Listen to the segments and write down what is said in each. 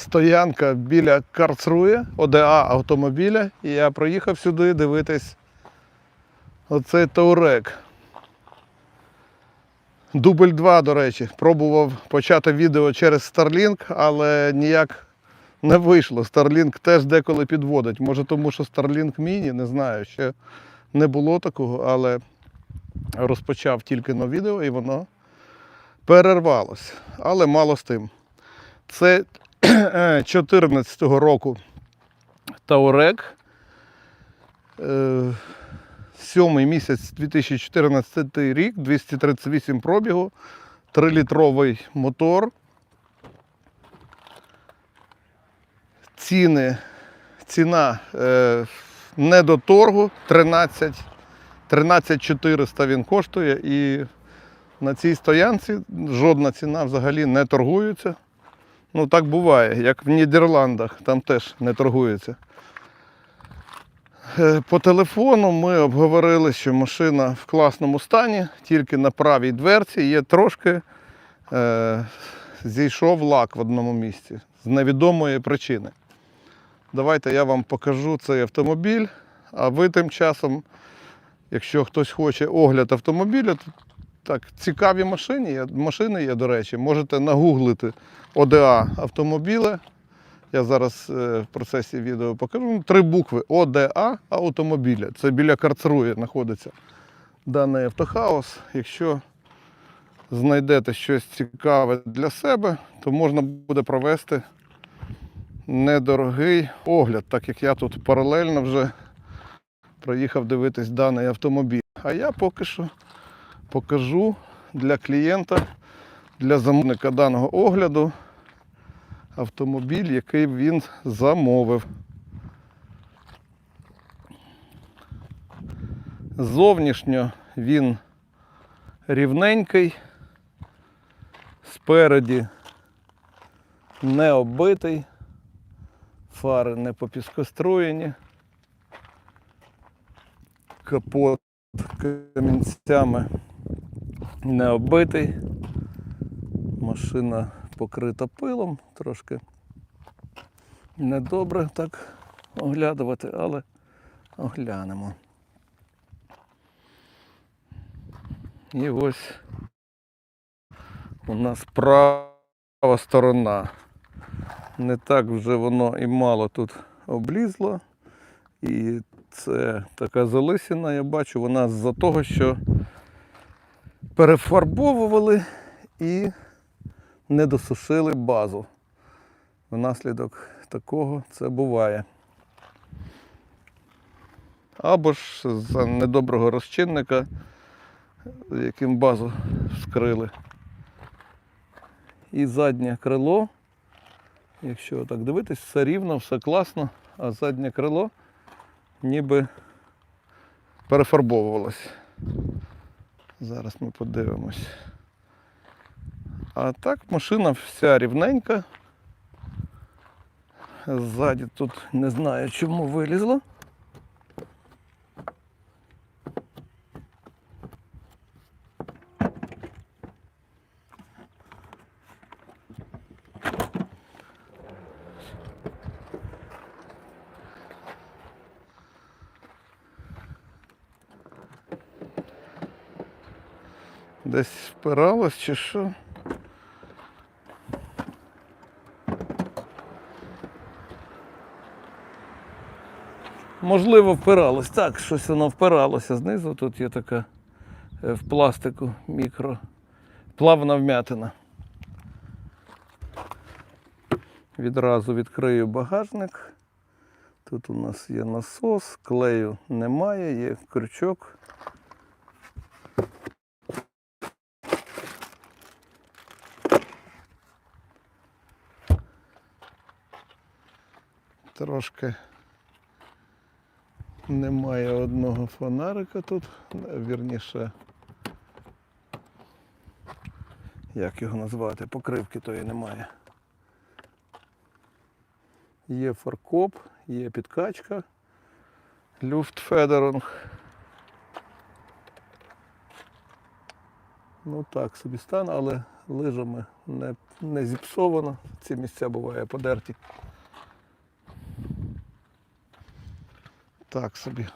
стоянка біля Карцрує, ОДА автомобіля. І я приїхав сюди дивитись оцей Таурек. Дубль 2, до речі. Пробував почати відео через Starlink, але ніяк не вийшло. Starlink теж деколи підводить. Може тому, що Starlink Mini, не знаю, ще не було такого, але розпочав тільки на відео і воно перервалось. Але мало з тим. Це 2014 року Таурек. Е, Сьомий місяць 2014 рік, 238 пробігу, 3-літровий мотор. Ціни, ціна е, не до торгу 13, 13 400 він коштує і на цій стоянці жодна ціна взагалі не торгується. Ну так буває, як в Нідерландах, там теж не торгується. Е, По телефону ми обговорили, що машина в класному стані, тільки на правій дверці є трошки е, зійшов лак в одному місці з невідомої причини. Давайте я вам покажу цей автомобіль, а ви тим часом, якщо хтось хоче огляд автомобіля, то так, цікаві машини машини є, до речі, можете нагуглити ОДА автомобіля. Я зараз е, в процесі відео покажу. Три букви ОДА автомобіля. Це біля Карцрує знаходиться даний автохаус. Якщо знайдете щось цікаве для себе, то можна буде провести недорогий огляд, так як я тут паралельно вже проїхав дивитись даний автомобіль. А я поки що покажу для клієнта, для замовника даного огляду автомобіль, який він замовив. Зовнішньо він рівненький, спереді не оббитий, фари не попіскоструєні, капот камінцями не оббитий, машина покрита пилом, трошки недобре так оглядувати, але оглянемо. І ось у нас права сторона. Не так вже воно і мало тут облізло. І це така залисина, я бачу, вона з-за того, що перефарбовували і не досушили базу. Внаслідок такого це буває. Або ж за недоброго розчинника, яким базу вскрили. І заднє крило, якщо так дивитись, все рівно, все класно, а заднє крило ніби перефарбовувалось. Зараз ми подивимось. А так машина вся рівненька. Ззаді тут не знаю чому вилізло. Десь впиралось чи що? Можливо, впиралось. Так, щось воно впиралося знизу. Тут є така е, в пластику мікро. Плавна вмятина. Відразу відкрию багажник. Тут у нас є насос, клею немає, є крючок. Трошки немає одного фонарика тут, вірніше. Як його назвати? Покривки тої немає. Є фаркоп, є підкачка, люфтфедерунг. Ну так собі стан, але лижами не, не зіпсовано. Ці місця буває подерті. Так собі.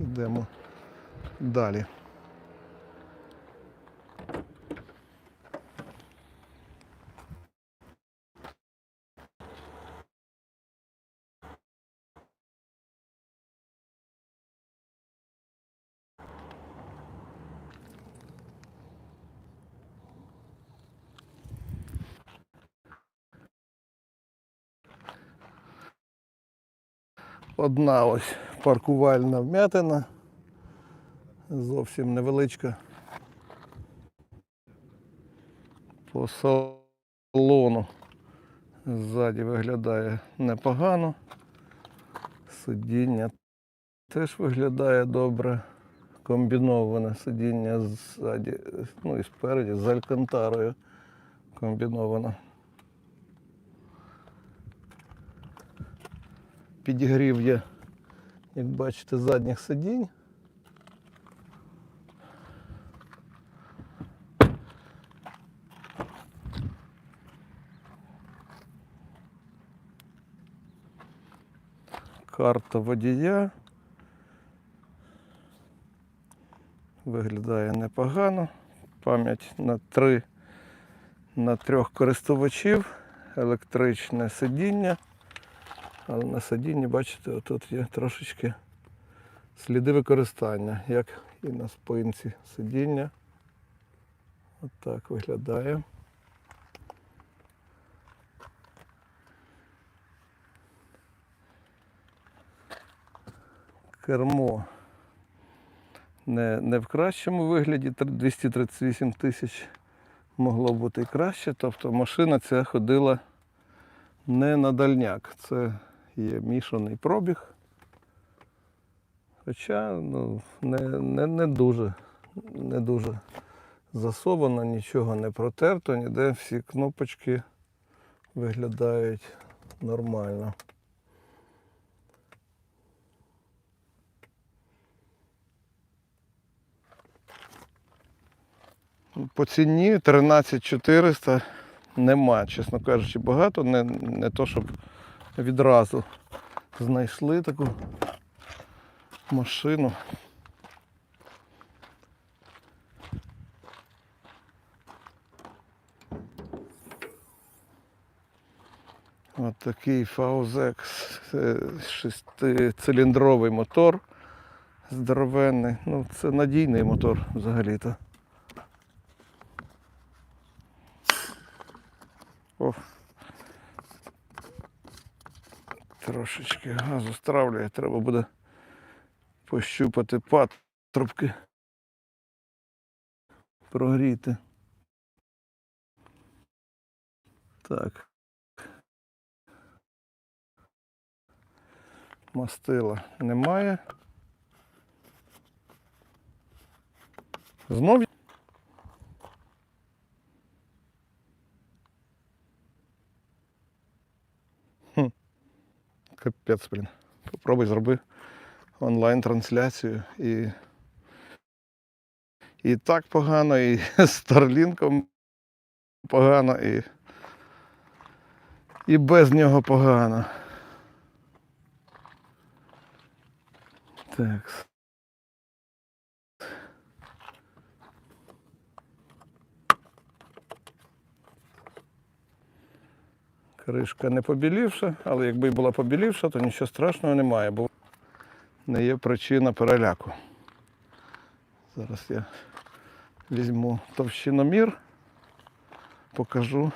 Йдемо далі. Одна ось паркувальна вмятина. Зовсім невеличка. По салону ззаді виглядає непогано. Сидіння теж виглядає добре. Комбіноване сидіння ззаді, ну і спереді з алькантарою комбіновано. Підігрів є, як бачите, задніх сидінь. Карта водія. Виглядає непогано. Пам'ять на три на трьох користувачів, електричне сидіння. Але на сидінні, бачите, отут є трошечки сліди використання, як і на спинці сидіння. Отак виглядає. Кермо не, не в кращому вигляді, 238 тисяч могло бути краще. Тобто машина ця ходила не на дальняк. Це є мішаний пробіг. Хоча ну, не, не, не дуже, не дуже засобано, нічого не протерто, ніде всі кнопочки виглядають нормально. По ціні 13400 нема, чесно кажучи, багато. Не, не то, щоб відразу знайшли таку машину. От такий Фаузекс, шестициліндровий мотор здоровенний. Ну, це надійний мотор взагалі-то. Трошечки газу стравлює, треба буде пощупати патрубки. Прогріти. Так. Мастила немає. Знов Капець, блін. Попробуй зроби онлайн-трансляцію і. І так погано, і з Старлінком погано, і. І без нього погано. Так. Кришка не побілівша, але якби була побілівша, то нічого страшного немає, бо не є причина переляку. Зараз я візьму товщиномір, покажу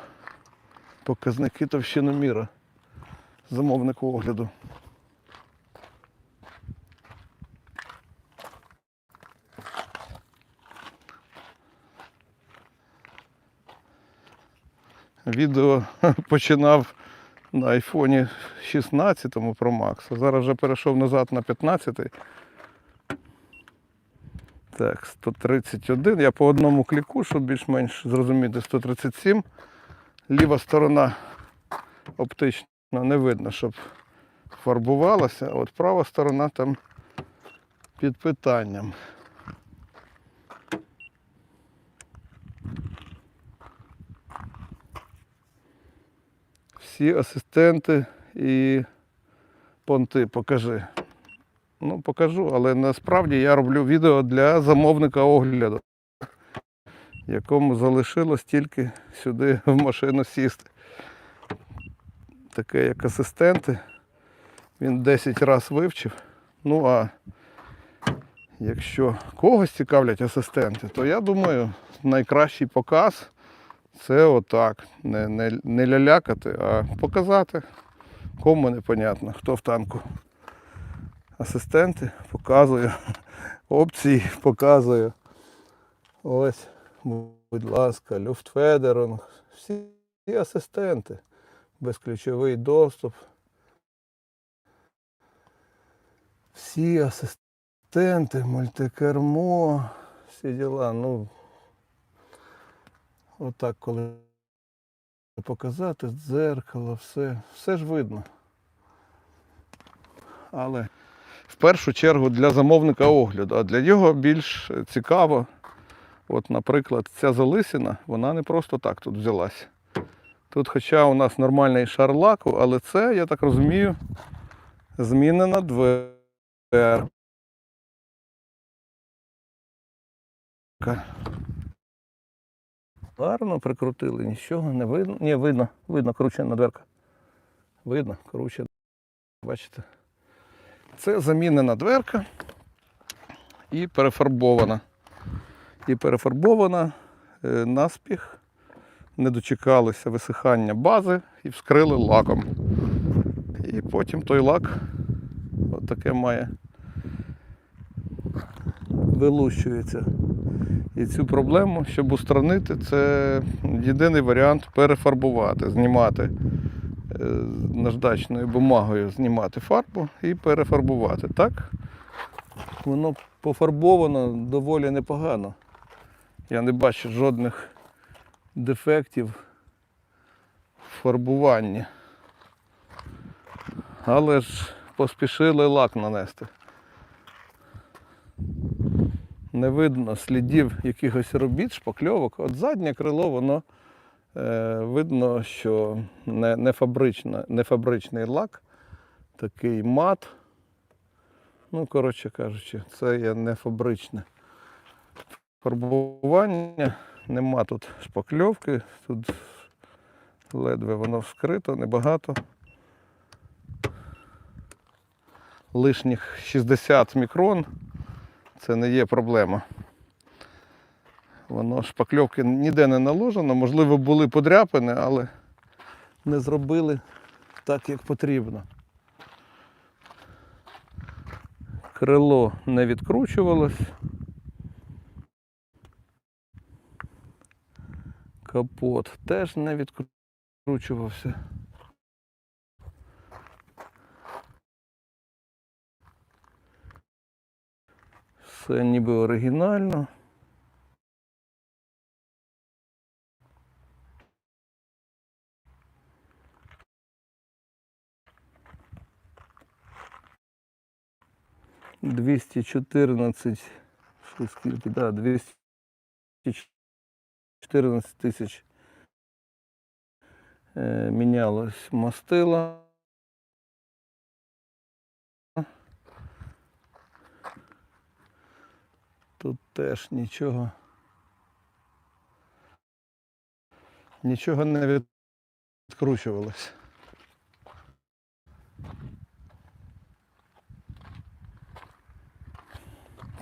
показники товщиноміра замовнику огляду. Відео починав на айфоні 16 Pro Max, а зараз вже перейшов назад на 15. Так, 131. Я по одному кліку, щоб більш-менш зрозуміти, 137. Ліва сторона оптично не видно, щоб фарбувалася, а от права сторона там під питанням. Всі асистенти і понти покажи. Ну, покажу, але насправді я роблю відео для замовника огляду, якому залишилось тільки сюди в машину сісти. Таке як асистенти. Він 10 разів вивчив. Ну а якщо когось цікавлять асистенти, то я думаю, найкращий показ це отак. Не, не, не лялякати, а показати. Кому непонятно, хто в танку. Асистенти показую. Опції показую. Ось, будь ласка, люфтфедерунг. Всі асистенти. Безключовий доступ. Всі асистенти, мультикермо, всі діла. Ну, отак, коли показати, дзеркало, все, все ж видно. Але в першу чергу для замовника огляду, а для нього більш цікаво. От, наприклад, ця залисина, вона не просто так тут взялась. Тут, хоча у нас нормальний шар лаку, але це, я так розумію, змінена дверка. Гарно прикрутили, нічого не видно. Ні, видно, видно, кручена дверка. Видно, кручена. Бачите? Це замінена дверка і перефарбована. І перефарбована е, наспіх. Не дочекалися висихання бази і вскрили лаком. І потім той лак отаке має вилущується. І цю проблему, щоб устранити, це єдиний варіант перефарбувати, знімати е, наждачною бумагою, знімати фарбу і перефарбувати. Так, воно пофарбовано доволі непогано. Я не бачу жодних дефектів в фарбуванні. Але ж поспішили лак нанести. Не видно слідів якихось робіт, шпакльовок. От заднє крило, воно е, видно, що не, не, фабрична, не фабричний лак, такий мат. Ну, коротше кажучи, це є не фабричне фарбування. Нема тут шпакльовки, тут ледве воно вскрито, небагато. Лишніх 60 мікрон це не є проблема. Воно шпакльовки ніде не наложено, можливо, були подряпини, але не зробили так, як потрібно. Крило не відкручувалось. Капот теж не відкручувався. Все ніби оригінально. Двісті чотирнадцять, скільки, да, двісті 14 тисяч е, мінялось мастила. Тут теж нічого. Нічого не відкручувалось.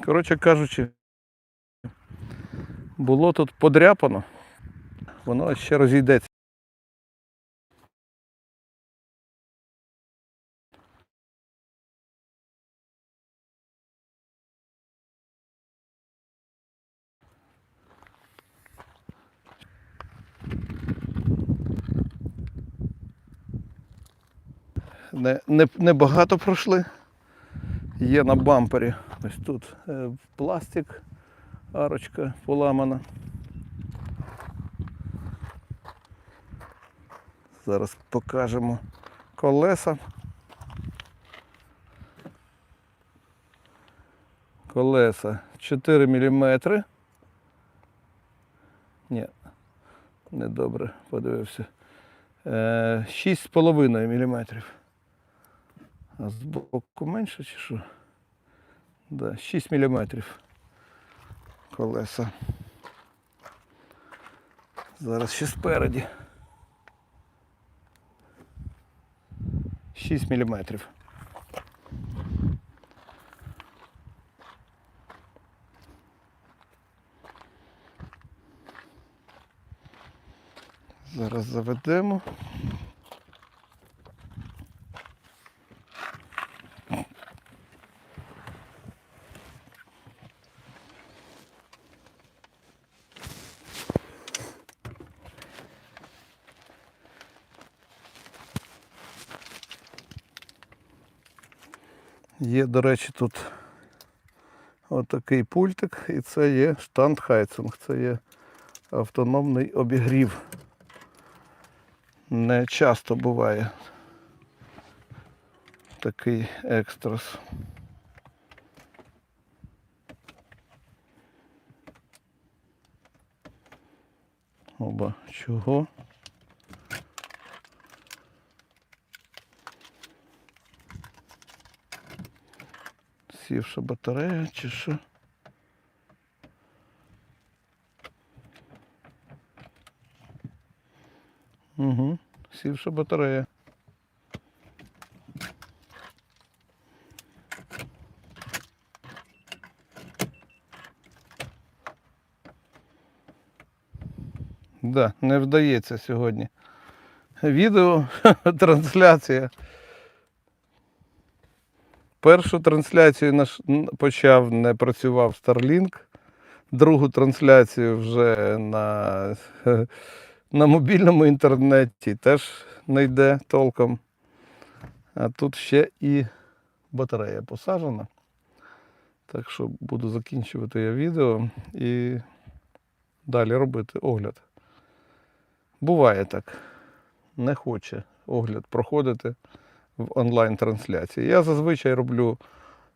Коротше кажучи, було тут подряпано, воно ще розійдеться. Не, не, не багато пройшли. Є на бампері. Ось тут е, пластик, арочка поламана. Зараз покажемо колеса. Колеса 4 мм. Ні, недобре подивився. Е, 6,5 мм. А з боку менше чи що? Да, 6 мм колеса. Зараз ще спереді. 6 мм. Зараз заведемо. Є, до речі, тут отакий пультик, і це є штандхайцинг, це є автономний обігрів. Не часто буває такий екстрас. Оба чого? Сівша батарея чи що? Угу. Сівша батарея. Да, не вдається сьогодні. Відео, трансляція. Першу трансляцію наш почав, не працював Starlink. Другу трансляцію вже на, на мобільному інтернеті теж не йде толком. А тут ще і батарея посаджена. Так що буду закінчувати я відео і далі робити огляд. Буває так. Не хоче огляд проходити в онлайн-трансляції. Я зазвичай роблю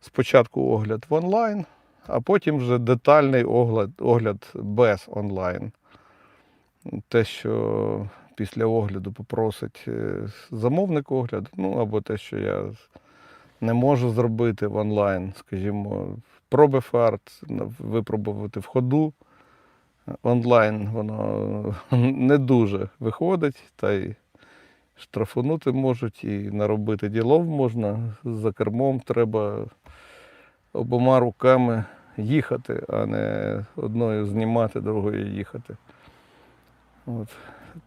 спочатку огляд в онлайн, а потім вже детальний огляд, огляд без онлайн. Те, що після огляду попросить е, замовник огляд, ну або те, що я не можу зробити в онлайн, скажімо, проби фарт, випробувати в ходу. Онлайн воно не дуже виходить, та й штрафунути можуть, і наробити ділов можна. За кермом треба обома руками їхати, а не одною знімати, другою їхати. От.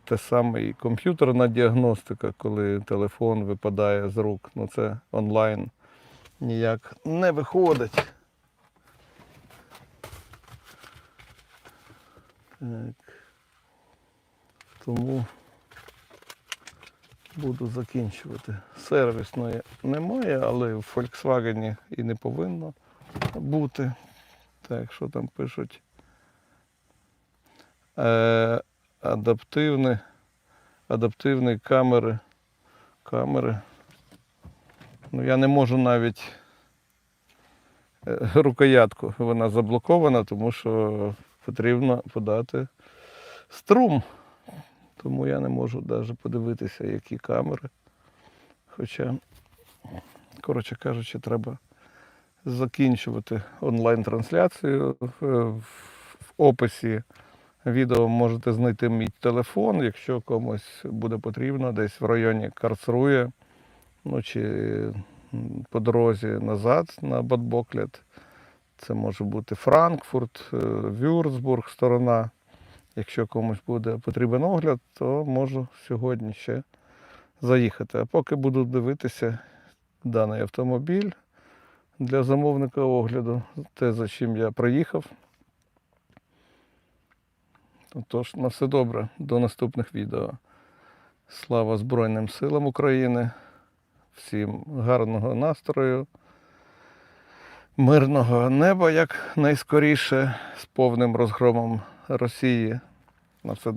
Те саме і комп'ютерна діагностика, коли телефон випадає з рук. Ну це онлайн ніяк не виходить. Так. Тому буду закінчувати. Сервісної немає, але в Volkswagen і не повинно бути. Так, що там пишуть? Е, адаптивні, адаптивні камери. Камери. Ну, я не можу навіть е, рукоятку. Вона заблокована, тому що потрібно подати струм. Тому я не можу навіть подивитися, які камери. Хоча, коротше кажучи, треба закінчувати онлайн-трансляцію. В, в описі відео можете знайти мій телефон, якщо комусь буде потрібно, десь в районі Карцрує, ну чи по дорозі назад на Бадбоклет. Це може бути Франкфурт, е, Вюрцбург, сторона. Якщо комусь буде потрібен огляд, то можу сьогодні ще заїхати. А поки буду дивитися даний автомобіль для замовника огляду, те, за чим я приїхав. Тож, на все добре, до наступних відео. Слава Збройним силам України. Всім гарного настрою, мирного неба як найскоріше з повним розгромом Росії. На все.